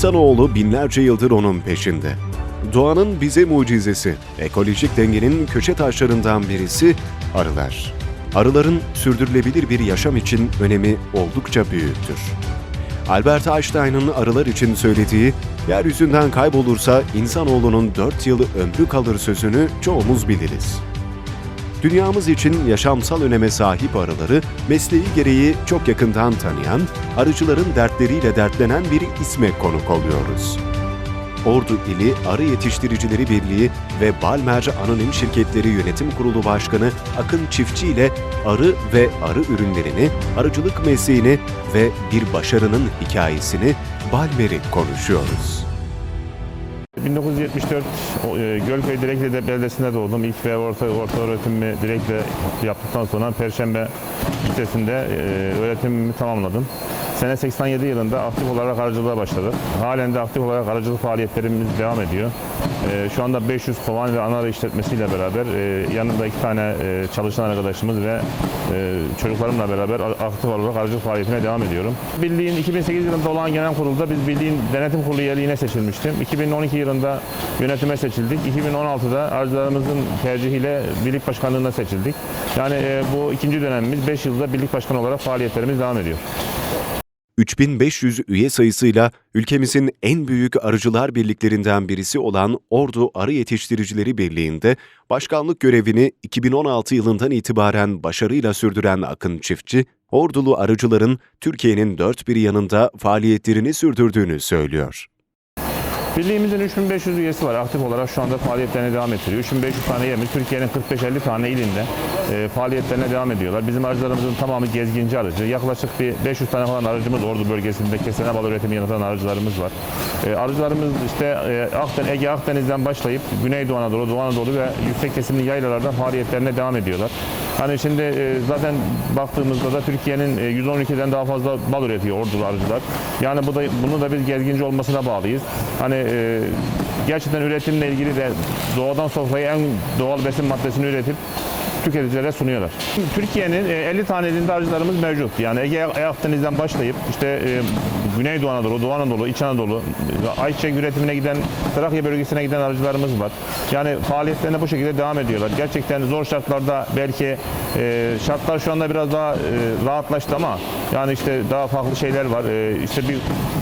İnsanoğlu binlerce yıldır onun peşinde. Doğanın bize mucizesi, ekolojik dengenin köşe taşlarından birisi arılar. Arıların sürdürülebilir bir yaşam için önemi oldukça büyüktür. Albert Einstein'ın arılar için söylediği, yeryüzünden kaybolursa insanoğlunun 4 yılı ömrü kalır sözünü çoğumuz biliriz. Dünyamız için yaşamsal öneme sahip arıları mesleği gereği çok yakından tanıyan, arıcıların dertleriyle dertlenen bir isme konuk oluyoruz. Ordu İli Arı Yetiştiricileri Birliği ve Balmer Anonim Şirketleri Yönetim Kurulu Başkanı Akın Çiftçi ile arı ve arı ürünlerini, arıcılık mesleğini ve bir başarının hikayesini Balmer'i konuşuyoruz. 1974 o, e, Gölköy Direkli Beldesi'nde doğdum. İlk ve orta, orta öğretimimi Direkli yaptıktan sonra Perşembe Lisesi'nde e, öğretimimi tamamladım. Sene 87 yılında aktif olarak arıcılığa başladık. Halen de aktif olarak arıcılık faaliyetlerimiz devam ediyor. E, şu anda 500 kovan ve anarı işletmesiyle beraber e, yanında iki tane e, çalışan arkadaşımız ve e, çocuklarımla beraber aktif olarak arıcılık faaliyetine devam ediyorum. Birliğin 2008 yılında olan genel kurulda biz birliğin denetim kurulu üyeliğine seçilmiştim. 2012 yılında yönetime seçildik. 2016'da arıcılarımızın tercihiyle birlik başkanlığına seçildik. Yani bu ikinci dönemimiz 5 yılda birlik başkanı olarak faaliyetlerimiz devam ediyor. 3500 üye sayısıyla ülkemizin en büyük arıcılar birliklerinden birisi olan Ordu Arı Yetiştiricileri Birliği'nde başkanlık görevini 2016 yılından itibaren başarıyla sürdüren Akın Çiftçi, Ordulu arıcıların Türkiye'nin dört bir yanında faaliyetlerini sürdürdüğünü söylüyor. Birliğimizin 3500 üyesi var. Aktif olarak şu anda faaliyetlerine devam ettiriyor. 3500 tane yerimiz Türkiye'nin 45-50 tane ilinde e, faaliyetlerine devam ediyorlar. Bizim arıcılarımızın tamamı gezginci arıcı. Yaklaşık bir 500 tane falan arıcımız Ordu bölgesinde kestane bal üretimi yapan arıcılarımız var. E, arıcılarımız işte e, Akden, Ege Akdeniz'den başlayıp Güneydoğu Anadolu, Doğu Anadolu ve yüksek kesimli yaylalardan faaliyetlerine devam ediyorlar. Hani şimdi e, zaten baktığımızda da Türkiye'nin e, 110 ülkeden daha fazla bal üretiyor Ordulu arıcılar. Yani bu da bunu da biz gezginci olmasına bağlıyız. Hani e, gerçekten üretimle ilgili de doğadan sofraya en doğal besin maddesini üretip tüketicilere sunuyorlar. Türkiye'nin e, 50 tane ilinde arıcılarımız mevcut. Yani Ege Akdeniz'den başlayıp işte e, Güneydoğu Anadolu, Doğu Anadolu, İç Anadolu, e, ayçiçek üretimine giden, Trakya bölgesine giden arıcılarımız var. Yani faaliyetlerine bu şekilde devam ediyorlar. Gerçekten zor şartlarda belki e, şartlar şu anda biraz daha e, rahatlaştı ama yani işte daha farklı şeyler var. E, işte bir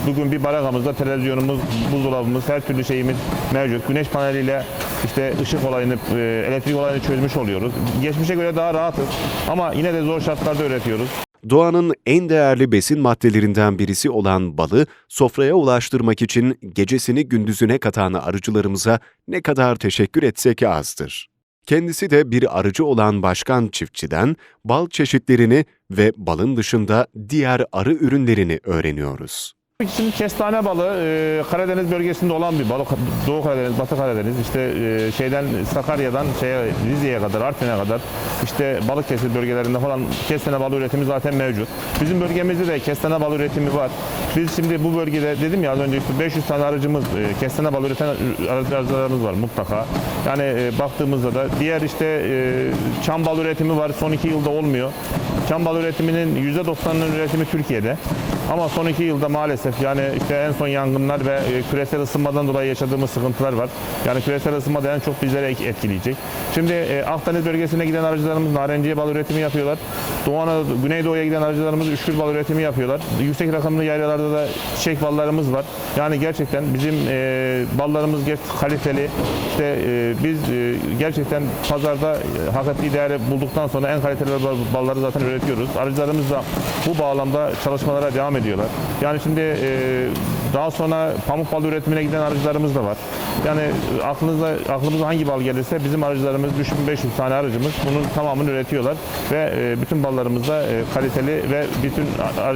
bugün bir barakamızda televizyonumuz, buzdolabımız, her türlü şeyimiz mevcut. Güneş paneliyle işte ışık olayını, e, elektrik olayını çözmüş oluyoruz. Geçmişe göre daha rahatız ama yine de zor şartlarda üretiyoruz. Doğanın en değerli besin maddelerinden birisi olan balı sofraya ulaştırmak için gecesini gündüzüne katan arıcılarımıza ne kadar teşekkür etsek azdır. Kendisi de bir arıcı olan başkan çiftçiden bal çeşitlerini ve balın dışında diğer arı ürünlerini öğreniyoruz. Şimdi kestane balı e, Karadeniz bölgesinde olan bir balık. Doğu Karadeniz, Batı Karadeniz, işte e, şeyden Sakarya'dan şeye, Rize'ye kadar, Artvin'e kadar işte Balıkesir bölgelerinde falan kestane balı üretimi zaten mevcut. Bizim bölgemizde de kestane balı üretimi var. Biz şimdi bu bölgede dedim ya az önce işte 500 tane arıcımız, e, kestane balı üreten arıcılarımız var mutlaka. Yani e, baktığımızda da diğer işte e, çam bal üretimi var. Son iki yılda olmuyor. Çam bal üretiminin %90'ının üretimi Türkiye'de. Ama son iki yılda maalesef yani işte en son yangınlar ve e, küresel ısınmadan dolayı yaşadığımız sıkıntılar var. Yani küresel ısınma da en çok bizlere etkileyecek. Şimdi e, Akdeniz bölgesine giden arıcılarımız narenciye bal üretimi yapıyorlar. Doğu Anadolu, Güneydoğu'ya giden arıcılarımız üçgül bal üretimi yapıyorlar. Yüksek rakamlı yaylalarda da çiçek ballarımız var. Yani gerçekten bizim e, ballarımız kaliteli. İşte biz gerçekten pazarda hak ettiği değeri bulduktan sonra en kaliteli bal- balları zaten üretiyoruz. Arıcılarımız da bu bağlamda çalışmalara devam ediyorlar. Yani şimdi e, daha sonra pamuk bal üretimine giden arıcılarımız da var. Yani aklınıza aklımıza hangi bal gelirse bizim arıcılarımız 3500 tane arıcımız bunun tamamını üretiyorlar ve e, bütün ballarımızda e, kaliteli ve bütün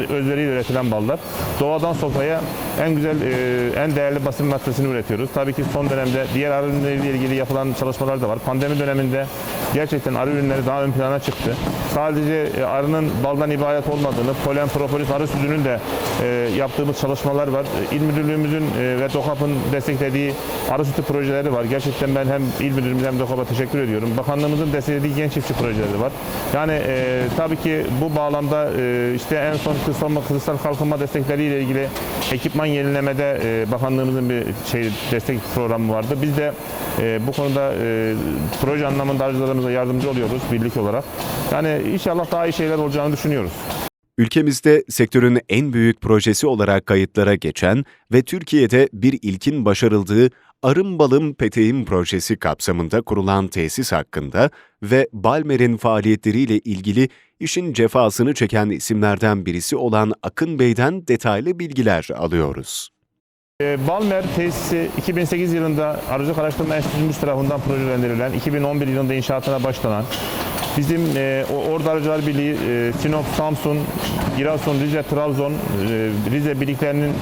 özveriyle üretilen ballar. Doğadan sofraya en güzel e, en değerli basın maddesini üretiyoruz. Tabii ki son dönemde diğer arılarla ilgili yapılan çalışmalar da var. Pandemi döneminde gerçekten arı ürünleri daha ön plana çıktı. Sadece e, arının baldan ibaret olmadığını, polen, propolis, arı sütünün de e, yaptığımız çalışmalar var. E, İl Müdürlüğümüzün ve DOKAP'ın desteklediği arı sütü projeleri var. Gerçekten ben hem İl Müdürlüğümüze hem DOKAP'a teşekkür ediyorum. Bakanlığımızın desteklediği genç çiftçi projeleri var. Yani e, tabii ki bu bağlamda e, işte en son kısalma, kırsal kalkınma destekleriyle ilgili ekipman yenilemede e, bakanlığımızın bir şey destek programı vardı. Biz de e, bu konuda e, proje anlamında arıcılarımıza yardımcı oluyoruz birlik olarak. Yani inşallah daha iyi şeyler olacağını düşünüyoruz. Ülkemizde sektörün en büyük projesi olarak kayıtlara geçen ve Türkiye'de bir ilkin başarıldığı Arım Balım Peteğim projesi kapsamında kurulan tesis hakkında ve Balmer'in faaliyetleriyle ilgili işin cefasını çeken isimlerden birisi olan Akın Bey'den detaylı bilgiler alıyoruz. E, Balmer tesisi 2008 yılında Arıcılık Araştırma Enstitümüz tarafından projelendirilen, 2011 yılında inşaatına başlanan, bizim e, Ordu Arıcılar Birliği, e, Sinop, Samsun, Giresun, Rize, Trabzon, e, Rize birliklerinin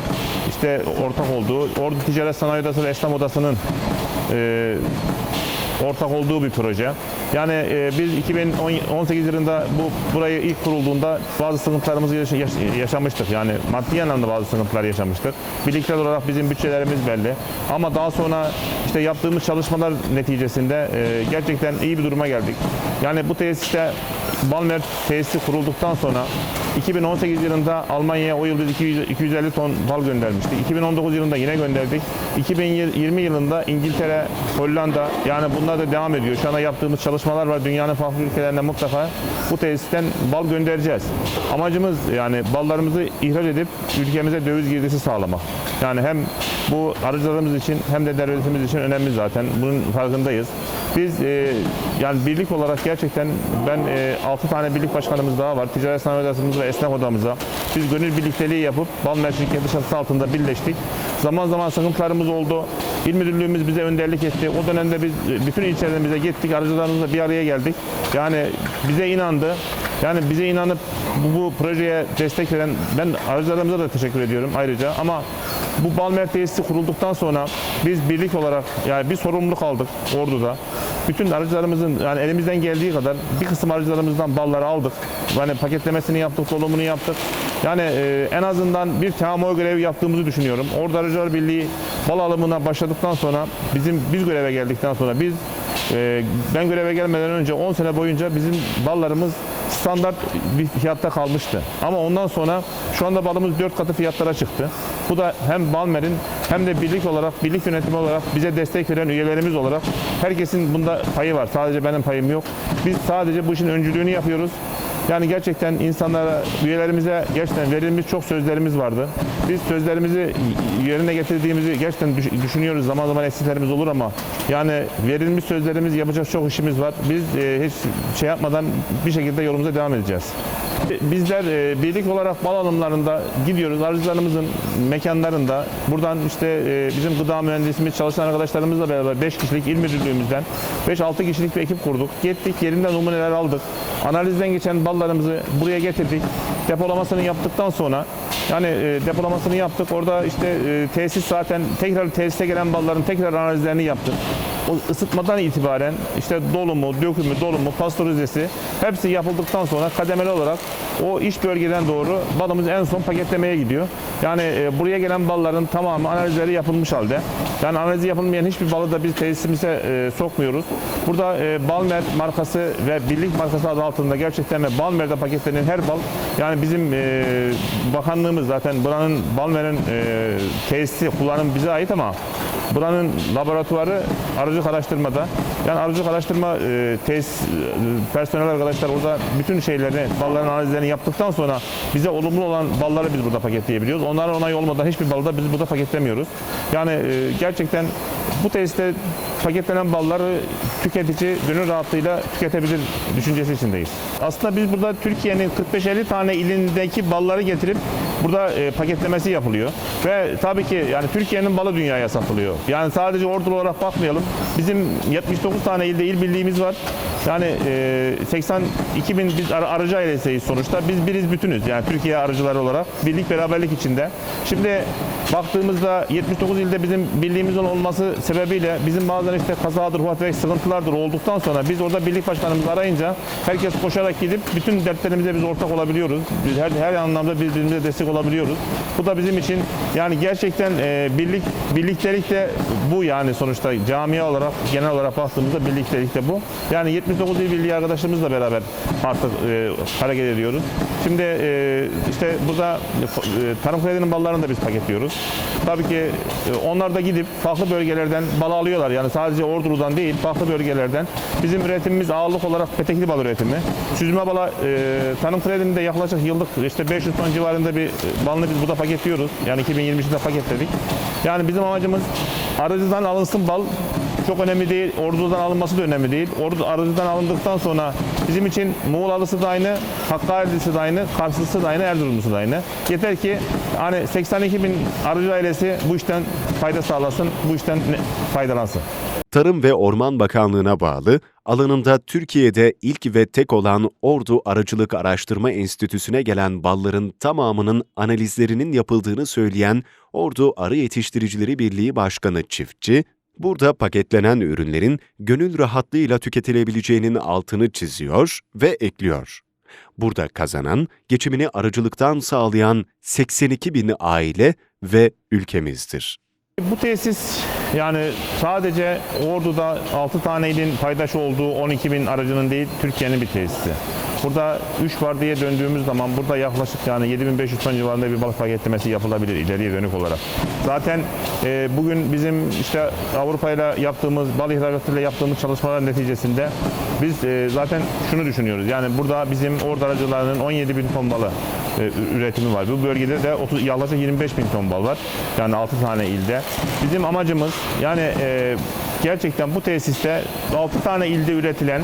işte ortak olduğu, Ordu Ticaret Sanayi Odası ve Esnaf Odası'nın e, ortak olduğu bir proje. Yani e, biz 2018 yılında bu burayı ilk kurulduğunda bazı sıkıntılarımızı yaşa- yaş- yaşamıştık. Yani maddi anlamda bazı sıkıntılar yaşamıştık. Birlikte olarak bizim bütçelerimiz belli. Ama daha sonra işte yaptığımız çalışmalar neticesinde e, gerçekten iyi bir duruma geldik. Yani bu tesiste Balmer tesisi kurulduktan sonra 2018 yılında Almanya'ya o yıl biz 200 250 ton bal göndermiştik. 2019 yılında yine gönderdik. 2020 yılında İngiltere, Hollanda yani bunlar da devam ediyor. Şu anda yaptığımız çalışmalar var. Dünyanın farklı ülkelerine mutlaka bu tesisten bal göndereceğiz. Amacımız yani ballarımızı ihraç edip ülkemize döviz girdisi sağlamak. Yani hem bu arıcılarımız için hem de devletimiz için önemli zaten. Bunun farkındayız. Biz e, yani birlik olarak gerçekten ben e, 6 tane birlik başkanımız daha var. Ticaret Sanayi Odasımız ve Esnaf Odamıza. Biz gönül birlikteliği yapıp Balmer şirketi çatısı altında birleştik. Zaman zaman sıkıntılarımız oldu. İl Müdürlüğümüz bize önderlik etti. O dönemde biz e, bütün ilçelerimize gittik. Arıcılarımızla bir araya geldik. Yani bize inandı. Yani bize inanıp bu, bu projeye destek veren ben arıcılarımıza da teşekkür ediyorum ayrıca ama bu Balmer tesisi kurulduktan sonra biz birlik olarak yani bir sorumluluk aldık Ordu'da. Bütün arıcılarımızın yani elimizden geldiği kadar bir kısım arıcılarımızdan balları aldık. Yani paketlemesini yaptık, dolumunu yaptık. Yani e, en azından bir kamuoyu görevi yaptığımızı düşünüyorum. Ordu Arıcılar Birliği bal alımına başladıktan sonra bizim biz göreve geldikten sonra biz e, ben göreve gelmeden önce 10 sene boyunca bizim ballarımız standart bir fiyatta kalmıştı. Ama ondan sonra şu anda balımız 4 katı fiyatlara çıktı. Bu da hem Balmer'in hem de birlik olarak, birlik yönetimi olarak bize destek veren üyelerimiz olarak herkesin bunda payı var. Sadece benim payım yok. Biz sadece bu işin öncülüğünü yapıyoruz. Yani gerçekten insanlara, üyelerimize gerçekten verilmiş çok sözlerimiz vardı. Biz sözlerimizi yerine getirdiğimizi gerçekten düş- düşünüyoruz. Zaman zaman eksiklerimiz olur ama yani verilmiş sözlerimiz yapacak çok işimiz var. Biz e, hiç şey yapmadan bir şekilde yolumuza devam edeceğiz. Bizler e, birlik olarak bal alımlarında gidiyoruz. Arıcılarımızın mekanlarında buradan işte e, bizim gıda mühendisimiz çalışan arkadaşlarımızla beraber 5 kişilik il müdürlüğümüzden 5-6 kişilik bir ekip kurduk. Gittik yerinden numuneler aldık. Analizden geçen ballarımızı buraya getirdik. Depolamasını yaptıktan sonra yani e, depolamasını yaptık. Orada işte tesis zaten tekrar tesise gelen balların tekrar analizlerini yaptık. O ısıtmadan itibaren işte dolumu, dökümü, dolumu, pastörizesi hepsi yapıldıktan sonra kademeli olarak o iş bölgeden doğru balımız en son paketlemeye gidiyor. Yani e, buraya gelen balların tamamı analizleri yapılmış halde. Yani analizi yapılmayan hiçbir balı da biz tesisimize e, sokmuyoruz. Burada e, Balmer markası ve Birlik markası adı altında gerçekten ve Balmer'de paketlenen her bal yani bizim e, bakanlığımız zaten buranın Balmer'in e, tesisi kullanım bize ait ama Buranın laboratuvarı arıcılık araştırmada. Yani arıcılık araştırma e, tesis e, personel arkadaşlar orada bütün şeylerini, balların analizlerini yaptıktan sonra bize olumlu olan balları biz burada paketleyebiliyoruz. Onların onay olmadan hiçbir balı da biz burada paketlemiyoruz. Yani e, gerçekten bu tesiste paketlenen balları tüketici gönül rahatlığıyla tüketebilir düşüncesi içindeyiz. Aslında biz burada Türkiye'nin 45-50 tane ilindeki balları getirip burada e, paketlemesi yapılıyor. Ve tabii ki yani Türkiye'nin balı dünyaya satılıyor. Yani sadece ordulu olarak bakmayalım. Bizim 79 tane ilde il birliğimiz var. Yani e, 82 bin biz ar- arıcı ailesiyiz sonuçta. Biz biriz bütünüz. Yani Türkiye arıcıları olarak birlik beraberlik içinde. Şimdi baktığımızda 79 ilde bizim birliğimizin olması sebebiyle bizim bazen işte kazadır, huat sıkıntılardır olduktan sonra biz orada birlik başkanımızı arayınca herkes koşarak gidip bütün dertlerimize biz ortak olabiliyoruz. Biz her, her anlamda birbirimize destek olabiliyoruz. Bu da bizim için yani gerçekten e, birlik birliktelik de bu yani sonuçta camia olarak genel olarak baktığımızda birliktelik de bu. Yani 79 il birliği arkadaşlarımızla beraber artık e, hareket ediyoruz. Şimdi e, işte burada e, tarım kredinin ballarını da biz paketliyoruz. Tabii ki e, onlar da gidip farklı bölgelerden bal alıyorlar. Yani sadece Ordu'dan değil farklı bölgelerden. Bizim üretimimiz ağırlık olarak petekli bal üretimi. Süzme bala e, tarım kredinin de yaklaşık yıllık işte 500 ton civarında bir e, balını biz burada paketliyoruz. Yani 2023'de paketledik. Yani bizim amacımız aracıdan alınsın bal çok önemli değil. Ordu'dan alınması da önemli değil. Ordu aracıdan alındıktan sonra bizim için Muğla'lısı da aynı, Hakkari'lisi de aynı, Karslısı da aynı, Erzurumlusu da aynı. Yeter ki hani 82 bin arıcı ailesi bu işten fayda sağlasın, bu işten faydalansın. Tarım ve Orman Bakanlığı'na bağlı, alanında Türkiye'de ilk ve tek olan Ordu Arıcılık Araştırma Enstitüsü'ne gelen balların tamamının analizlerinin yapıldığını söyleyen Ordu Arı Yetiştiricileri Birliği Başkanı Çiftçi, burada paketlenen ürünlerin gönül rahatlığıyla tüketilebileceğinin altını çiziyor ve ekliyor. Burada kazanan, geçimini arıcılıktan sağlayan 82 bin aile ve ülkemizdir. Bu tesis yani sadece Ordu'da 6 tane ilin paydaş olduğu 12 bin aracının değil Türkiye'nin bir tesisi. Burada 3 var diye döndüğümüz zaman burada yaklaşık yani 7500 ton civarında bir balık paketlemesi yapılabilir ileriye dönük olarak. Zaten e, bugün bizim işte Avrupa ile yaptığımız bal ihracatıyla yaptığımız çalışmalar neticesinde biz e, zaten şunu düşünüyoruz. Yani burada bizim ordu aracılarının 17 bin ton balı e, üretimi var. Bu bölgede de 30, yaklaşık 25 bin ton bal var. Yani 6 tane ilde. Bizim amacımız yani e, gerçekten bu tesiste 6 tane ilde üretilen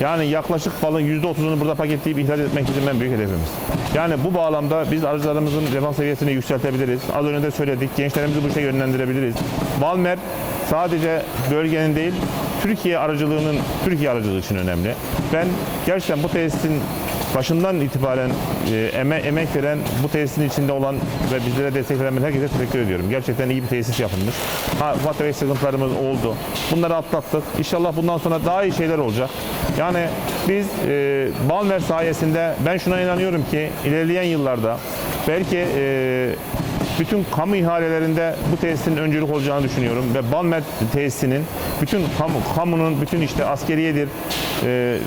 yani yaklaşık balın %30'unu burada paketleyip ihraç etmek bizim en büyük hedefimiz. Yani bu bağlamda biz arıcılarımızın refah seviyesini yükseltebiliriz. Az önce de söyledik. Gençlerimizi bu işe yönlendirebiliriz. Balmer sadece bölgenin değil, Türkiye aracılığının, Türkiye aracılığı için önemli. Ben gerçekten bu tesisin başından itibaren e, eme, emek veren, bu tesisin içinde olan ve bizlere destek veren herkese teşekkür ediyorum. Gerçekten iyi bir tesis yapılmış. Ha, ufak tefek sıkıntılarımız oldu. Bunları atlattık. İnşallah bundan sonra daha iyi şeyler olacak. Yani biz e, Balmer sayesinde ben şuna inanıyorum ki ilerleyen yıllarda belki e, bütün kamu ihalelerinde bu tesisin öncülük olacağını düşünüyorum ve Balmer tesisinin bütün kamu, kamunun bütün işte askeriyedir, e,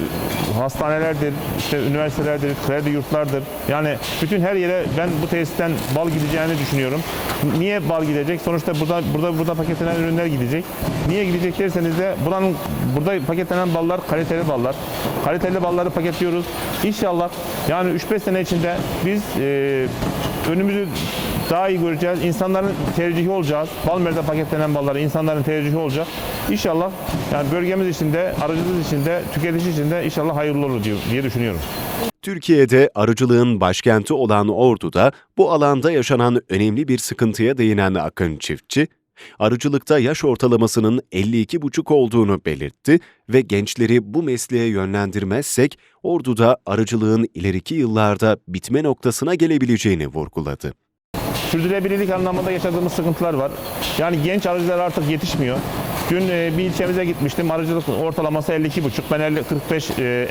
hastanelerdir, işte üniversitelerdir, kredi yurtlardır. Yani bütün her yere ben bu tesisten bal gideceğini düşünüyorum. Niye bal gidecek? Sonuçta burada burada burada paketlenen ürünler gidecek. Niye gidecek derseniz de buranın burada paketlenen ballar kaliteli ballar. Kaliteli balları paketliyoruz. İnşallah yani 3-5 sene içinde biz e, önümüzü daha iyi göreceğiz. İnsanların tercihi olacağız. Balmer'de paketlenen balları insanların tercihi olacak. İnşallah yani bölgemiz için de, aracımız için de, tüketici için de inşallah hayırlı olur diye, diye düşünüyorum. Türkiye'de arıcılığın başkenti olan Ordu'da bu alanda yaşanan önemli bir sıkıntıya değinen Akın Çiftçi, arıcılıkta yaş ortalamasının 52,5 olduğunu belirtti ve gençleri bu mesleğe yönlendirmezsek Ordu'da arıcılığın ileriki yıllarda bitme noktasına gelebileceğini vurguladı. Sürdürülebilirlik anlamında yaşadığımız sıkıntılar var. Yani genç arıcılar artık yetişmiyor. Dün e, bir ilçemize gitmiştim. Arıcılık ortalaması 52,5. Ben 50 45 e,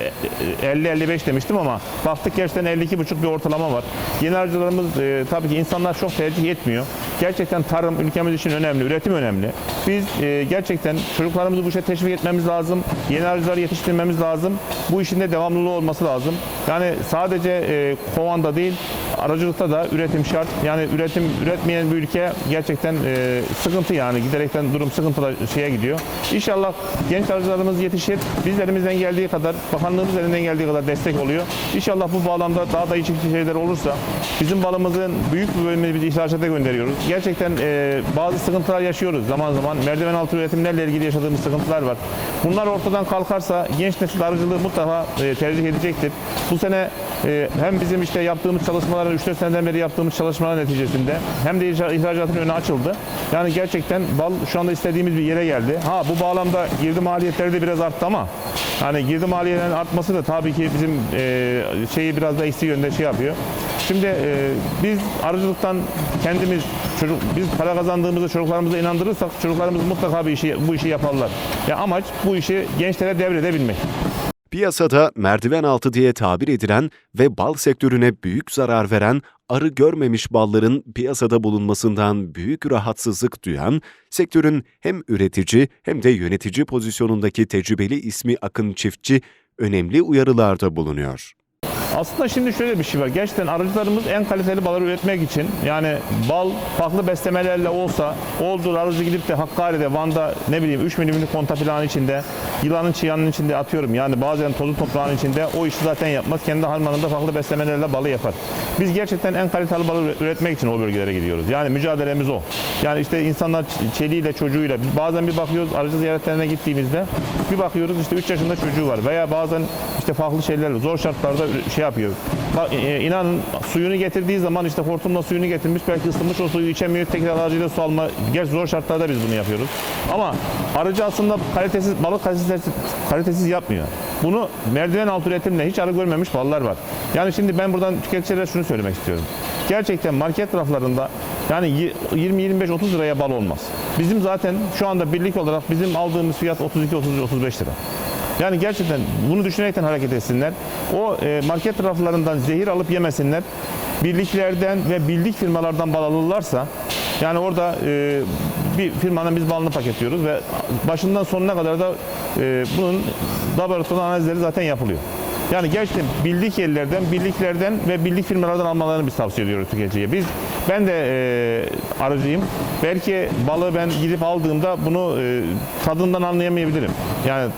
50 55 demiştim ama baktık gerçekten 52,5 bir ortalama var. Yeni arıcılarımız e, tabii ki insanlar çok tercih etmiyor. Gerçekten tarım ülkemiz için önemli, üretim önemli. Biz e, gerçekten çocuklarımızı bu işe teşvik etmemiz lazım. Yeni arıcıları yetiştirmemiz lazım. Bu işin de devamlılığı olması lazım. Yani sadece e, kovanda değil, aracılıkta da üretim şart. Yani üretim üretmeyen bir ülke gerçekten e, sıkıntı yani giderekten durum sıkıntılı şeye gidiyor. İnşallah genç arıcılarımız yetişir. Biz elimizden geldiği kadar, bakanlığımız elinden geldiği kadar destek oluyor. İnşallah bu bağlamda daha da iyi şeyler olursa bizim balımızın büyük bir bölümünü biz ihracata gönderiyoruz. Gerçekten e, bazı sıkıntılar yaşıyoruz zaman zaman. Merdiven altı üretimlerle ilgili yaşadığımız sıkıntılar var. Bunlar ortadan kalkarsa genç nesil arıcılığı mutlaka e, tercih edecektir. Bu sene e, hem bizim işte yaptığımız çalışmaların 3-4 seneden beri yaptığımız çalışmalar neticesinde hem de ihra- ihracatın önü açıldı. Yani gerçekten bal şu anda istediğimiz bir yere geldi. Ha bu bağlamda girdi maliyetleri de biraz arttı ama hani girdi maliyetlerinin artması da tabii ki bizim e, şeyi biraz da eksi yönde şey yapıyor. Şimdi e, biz arıcılıktan kendimiz çocuk biz para kazandığımızda çocuklarımıza inandırırsak çocuklarımız mutlaka bir işi bu işi yaparlar. Ya amaç bu işi gençlere devredebilmek. Piyasada merdiven altı diye tabir edilen ve bal sektörüne büyük zarar veren arı görmemiş balların piyasada bulunmasından büyük rahatsızlık duyan, sektörün hem üretici hem de yönetici pozisyonundaki tecrübeli ismi Akın Çiftçi önemli uyarılarda bulunuyor. Aslında şimdi şöyle bir şey var. Gerçekten arıcılarımız en kaliteli baları üretmek için yani bal farklı beslemelerle olsa oldur arıcı gidip de Hakkari'de, Van'da ne bileyim 3 milimlik konta planı içinde yılanın çıyanın içinde atıyorum. Yani bazen tozu toprağın içinde o işi zaten yapmaz. Kendi harmanında farklı beslemelerle balı yapar. Biz gerçekten en kaliteli balı üre- üretmek için o bölgelere gidiyoruz. Yani mücadelemiz o. Yani işte insanlar çeliğiyle çocuğuyla bazen bir bakıyoruz arıcı ziyaretlerine gittiğimizde bir bakıyoruz işte 3 yaşında çocuğu var veya bazen işte farklı şeylerle zor şartlarda üre- şey yapıyor. Bak, e, inanın suyunu getirdiği zaman işte hortumla suyunu getirmiş belki ısınmış o suyu içemiyor tekrar aracıyla su alma. Gerçi zor şartlarda biz bunu yapıyoruz. Ama arıcı aslında kalitesiz balık kalitesiz, kalitesiz yapmıyor. Bunu merdiven altı üretimle hiç arı görmemiş ballar var. Yani şimdi ben buradan tüketicilere şunu söylemek istiyorum. Gerçekten market raflarında yani 20-25-30 liraya bal olmaz. Bizim zaten şu anda birlik olarak bizim aldığımız fiyat 32-35 lira. Yani gerçekten bunu düşünerekten hareket etsinler. O e, market raflarından zehir alıp yemesinler. Birliklerden ve bildik firmalardan bal alırlarsa yani orada e, bir firmanın biz balını paketliyoruz ve başından sonuna kadar da e, bunun laboratuvar analizleri zaten yapılıyor. Yani gerçekten bildik yerlerden, birliklerden ve bildik firmalardan almalarını biz tavsiye ediyoruz tüketiciye. Biz ben de e, arıcıyım. Belki balığı ben gidip aldığımda bunu e, tadından anlayamayabilirim. Yani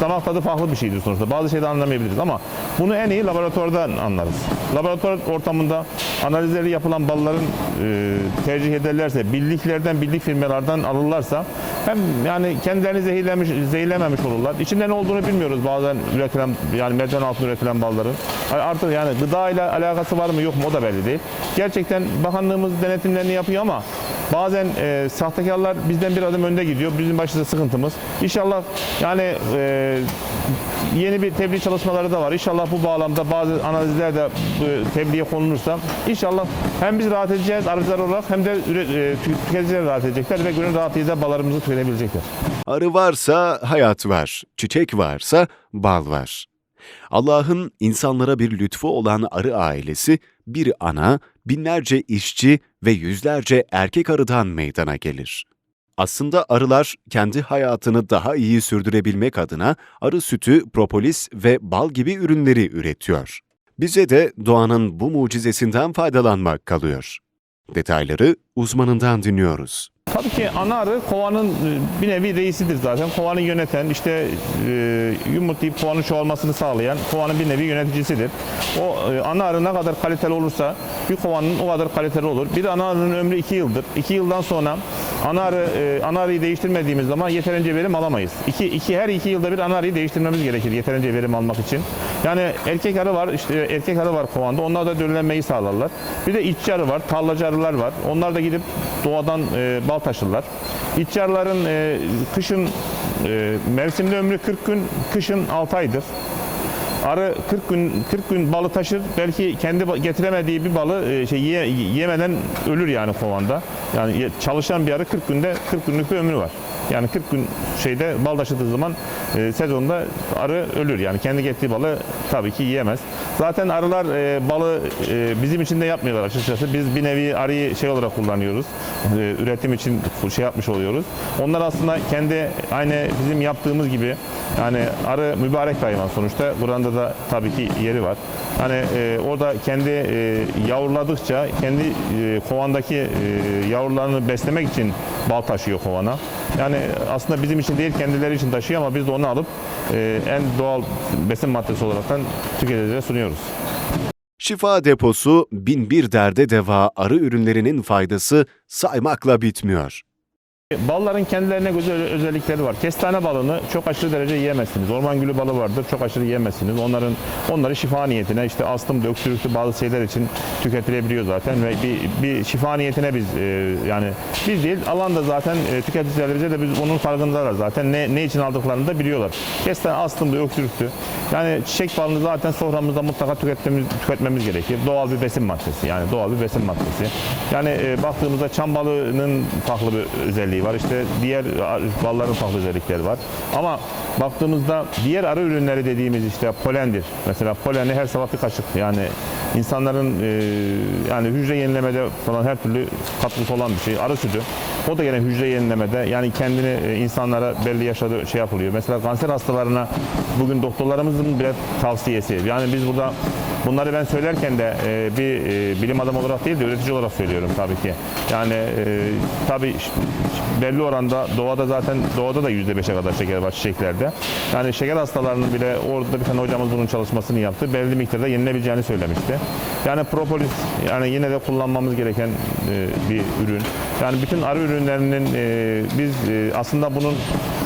damak tadı farklı bir şeydir sonuçta. Bazı şeyden anlamayabiliriz ama bunu en iyi laboratuvardan anlarız. Laboratuvar ortamında analizleri yapılan balların e, tercih ederlerse, billiklerden, bildik firmalardan alırlarsa hem yani kendilerini zehirlemiş, zehirlememiş olurlar. İçinde ne olduğunu bilmiyoruz bazen üretilen yani merdiven altında üretilen balların. Artık yani gıda ile alakası var mı yok mu o da belli değil. Gerçekten bakanlığımız denetimlerini yapıyor ama bazen e, sahtekarlar bizden bir adım önde gidiyor. Bizim başımızda sıkıntımız. İnşallah yani e, yeni bir tebliğ çalışmaları da var. İnşallah bu bağlamda bazı analizler de tebliğe konulursa inşallah hem biz rahat edeceğiz arıcılar olarak hem de e, tü- tüketiciler rahat edecekler ve gönül rahatlığıyla balarımızı tüketebilecekler. Arı varsa hayat var, çiçek varsa bal var. Allah'ın insanlara bir lütfu olan arı ailesi bir ana, binlerce işçi ve yüzlerce erkek arıdan meydana gelir. Aslında arılar kendi hayatını daha iyi sürdürebilmek adına arı sütü, propolis ve bal gibi ürünleri üretiyor. Bize de doğanın bu mucizesinden faydalanmak kalıyor. Detayları uzmanından dinliyoruz. Tabii ki ana arı kovanın e, bir nevi reisidir zaten. Kovanı yöneten, işte e, yumurtlayıp kovanın çoğalmasını sağlayan kovanın bir nevi yöneticisidir. O e, ana arı ne kadar kaliteli olursa bir kovanın o kadar kaliteli olur. Bir ana arının ömrü 2 yıldır. 2 yıldan sonra ana arı e, ana arıyı değiştirmediğimiz zaman yeterince verim alamayız. İki, iki, her iki yılda bir ana arıyı değiştirmemiz gerekir yeterince verim almak için. Yani erkek arı var, işte erkek arı var kovanda. Onlar da döllenmeyi sağlarlar. Bir de iççi arı var, tarlacı arılar var. Onlar da gidip doğadan e, bal taşırlar. İççi arıların e, kışın e, mevsimde ömrü 40 gün, kışın 6 aydır. Arı 40 gün 40 gün balı taşır. Belki kendi getiremediği bir balı e, şey yiye- yemeden ölür yani kovanda. Yani ye- çalışan bir arı 40 günde 40 günlük bir ömrü var. Yani 40 gün şeyde bal taşıdığı zaman e, sezonda arı ölür. Yani kendi getirdiği balı tabii ki yiyemez. Zaten arılar e, balı e, bizim için de yapmıyorlar açıkçası. Biz bir nevi arıyı şey olarak kullanıyoruz. E, üretim için şey yapmış oluyoruz. Onlar aslında kendi aynı bizim yaptığımız gibi yani arı mübarek hayvan sonuçta. Buranda da tabii ki yeri var. Hani e, orada kendi e, yavruladıkça kendi e, kovandaki e, yavrularını beslemek için bal taşıyor kovana. Yani aslında bizim için değil kendileri için taşıyor ama biz de onu alıp e, en doğal besin maddesi olaraktan tüketicilere sunuyoruz. Şifa deposu bin bir derde deva arı ürünlerinin faydası saymakla bitmiyor. Balların kendilerine göre özellikleri var. Kestane balını çok aşırı derece yiyemezsiniz. Orman gülü balı vardır. Çok aşırı yiyemezsiniz. Onların onları şifa niyetine işte astım, öksürüklü bazı şeyler için tüketilebiliyor zaten ve bir, bir şifa niyetine biz e, yani biz değil alan da zaten e, tüketicilerimize de biz onun farkındalar zaten. Ne, ne için aldıklarını da biliyorlar. Kestane astımlı, öksürüklü. Yani çiçek balını zaten soframızda mutlaka tüketmemiz, tüketmemiz gerekir. Doğal bir besin maddesi yani doğal bir besin maddesi. Yani e, baktığımızda çam balının farklı bir özelliği var. İşte diğer balların farklı özellikleri var. Ama baktığımızda diğer arı ürünleri dediğimiz işte polendir. Mesela poleni her sabah bir kaşık yani insanların e, yani hücre yenilemede falan her türlü katkısı olan bir şey. Arı sütü. O da gene hücre yenilemede yani kendini e, insanlara belli yaşadığı şey yapılıyor. Mesela kanser hastalarına bugün doktorlarımızın bile tavsiyesi. Yani biz burada bunları ben söylerken de e, bir e, bilim adamı olarak değil de üretici olarak söylüyorum tabii ki. Yani e, tabii belli oranda doğada zaten doğada da %5'e kadar şeker var çiçeklerde. Yani şeker hastalarının bile orada bir tane hocamız bunun çalışmasını yaptı. Belli miktarda yenilebileceğini söylemişti. Yani propolis yani yine de kullanmamız gereken e, bir ürün. Yani bütün arı ürünlerinin e, biz e, aslında bunun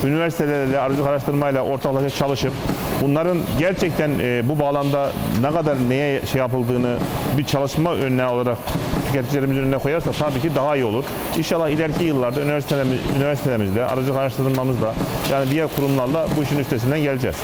üniversitelerle arıcılık araştırmayla ortaklaşa çalışıp bunların gerçekten e, bu bağlamda ne kadar neye şey yapıldığını bir çalışma önüne olarak tüketicilerimizin önüne koyarsa tabii ki daha iyi olur. İnşallah ileriki yıllarda üniversitelerimiz, üniversitelerimizde, arıcılık araştırmamızda yani diğer kurumlarla bu işin üstesinden geleceğiz.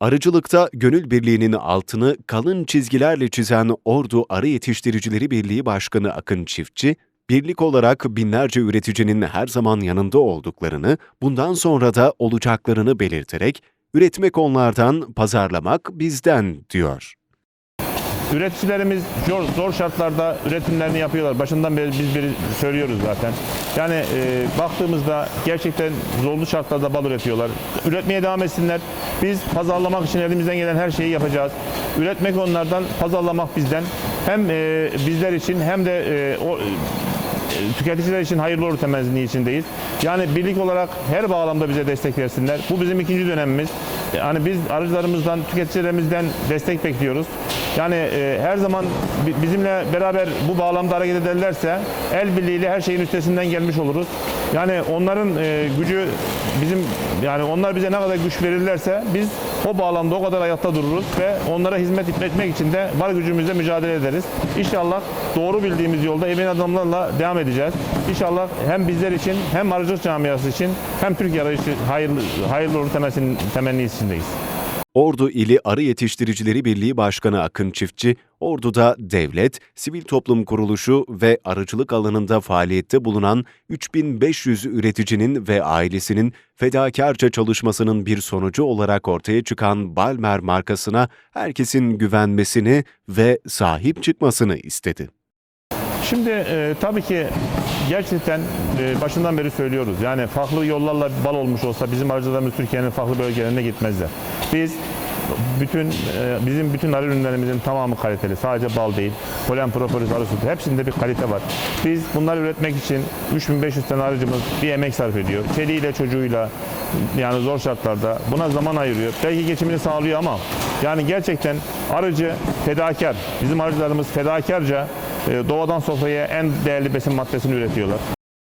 Arıcılıkta gönül birliğinin altını kalın çizgilerle çizen Ordu Arı Yetiştiricileri Birliği Başkanı Akın Çiftçi, birlik olarak binlerce üreticinin her zaman yanında olduklarını, bundan sonra da olacaklarını belirterek, üretmek onlardan, pazarlamak bizden diyor. Üreticilerimiz zor, zor şartlarda üretimlerini yapıyorlar. Başından beri biz biri söylüyoruz zaten. Yani e, baktığımızda gerçekten zorlu şartlarda bal üretiyorlar. Üretmeye devam etsinler. Biz pazarlamak için elimizden gelen her şeyi yapacağız. Üretmek onlardan, pazarlamak bizden. Hem e, bizler için hem de e, o tüketiciler için hayırlı olur temenni içindeyiz. Yani birlik olarak her bağlamda bize destek versinler. Bu bizim ikinci dönemimiz. Yani biz arıcılarımızdan, tüketicilerimizden destek bekliyoruz. Yani e, her zaman bi- bizimle beraber bu bağlamda hareket ederlerse el birliğiyle her şeyin üstesinden gelmiş oluruz. Yani onların e, gücü bizim yani onlar bize ne kadar güç verirlerse biz o bağlamda o kadar ayakta dururuz ve onlara hizmet etmek için de var gücümüzle mücadele ederiz. İnşallah doğru bildiğimiz yolda emin adımlarla devam edeceğiz. İnşallah hem bizler için hem arıcılık camiası için hem Türkiye arayışı hayırlı, hayırlı olur temenni, temenni içindeyiz. Ordu İli Arı Yetiştiricileri Birliği Başkanı Akın Çiftçi, Ordu'da devlet, sivil toplum kuruluşu ve arıcılık alanında faaliyette bulunan 3500 üreticinin ve ailesinin fedakarca çalışmasının bir sonucu olarak ortaya çıkan Balmer markasına herkesin güvenmesini ve sahip çıkmasını istedi. Şimdi e, tabii ki gerçekten e, başından beri söylüyoruz. Yani farklı yollarla bal olmuş olsa bizim arıcılarımız Türkiye'nin farklı bölgelerine gitmezler. Biz bütün e, bizim bütün arı ürünlerimizin tamamı kaliteli. Sadece bal değil. Polen, propolis, arı sütü hepsinde bir kalite var. Biz bunları üretmek için 3500 tane arıcımız bir emek sarf ediyor. Çeliğiyle çocuğuyla yani zor şartlarda buna zaman ayırıyor. Belki geçimini sağlıyor ama yani gerçekten arıcı fedakar. Bizim arıcılarımız fedakarca doğadan sofraya en değerli besin maddesini üretiyorlar.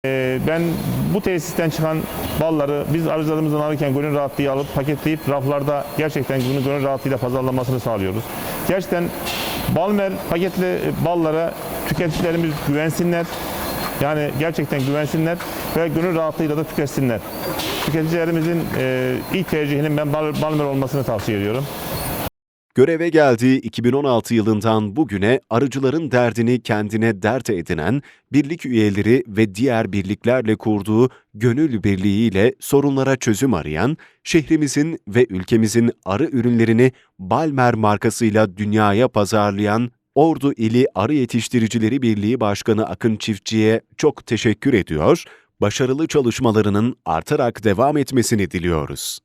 E, Ben bu tesisten çıkan balları biz arıcılarımızdan alırken gönül rahatlığı alıp paketleyip raflarda gerçekten bunu gönül rahatlığıyla pazarlamasını sağlıyoruz. Gerçekten Balmer paketli ballara tüketicilerimiz güvensinler. Yani gerçekten güvensinler ve gönül rahatlığıyla da tüketsinler. Tüketicilerimizin e, ilk tercihinin ben Bal- Balmer olmasını tavsiye ediyorum. Göreve geldiği 2016 yılından bugüne arıcıların derdini kendine dert edinen, birlik üyeleri ve diğer birliklerle kurduğu gönül birliğiyle sorunlara çözüm arayan, şehrimizin ve ülkemizin arı ürünlerini Balmer markasıyla dünyaya pazarlayan Ordu İli Arı Yetiştiricileri Birliği Başkanı Akın Çiftçi'ye çok teşekkür ediyor, başarılı çalışmalarının artarak devam etmesini diliyoruz.